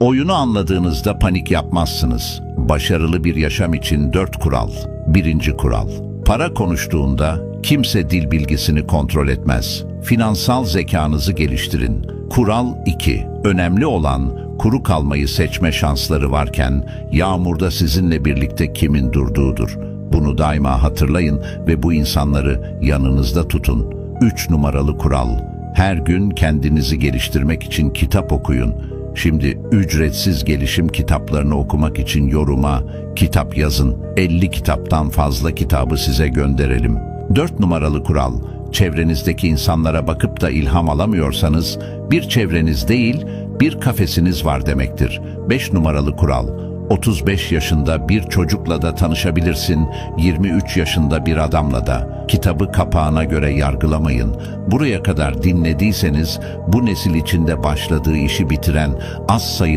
Oyunu anladığınızda panik yapmazsınız. Başarılı bir yaşam için dört kural. Birinci kural. Para konuştuğunda kimse dil bilgisini kontrol etmez. Finansal zekanızı geliştirin. Kural 2. Önemli olan kuru kalmayı seçme şansları varken yağmurda sizinle birlikte kimin durduğudur. Bunu daima hatırlayın ve bu insanları yanınızda tutun. 3 numaralı kural. Her gün kendinizi geliştirmek için kitap okuyun. Şimdi ücretsiz gelişim kitaplarını okumak için yoruma kitap yazın. 50 kitaptan fazla kitabı size gönderelim. 4 numaralı kural. Çevrenizdeki insanlara bakıp da ilham alamıyorsanız bir çevreniz değil bir kafesiniz var demektir. 5 numaralı kural. 35 yaşında bir çocukla da tanışabilirsin, 23 yaşında bir adamla da. Kitabı kapağına göre yargılamayın. Buraya kadar dinlediyseniz bu nesil içinde başladığı işi bitiren az sayıda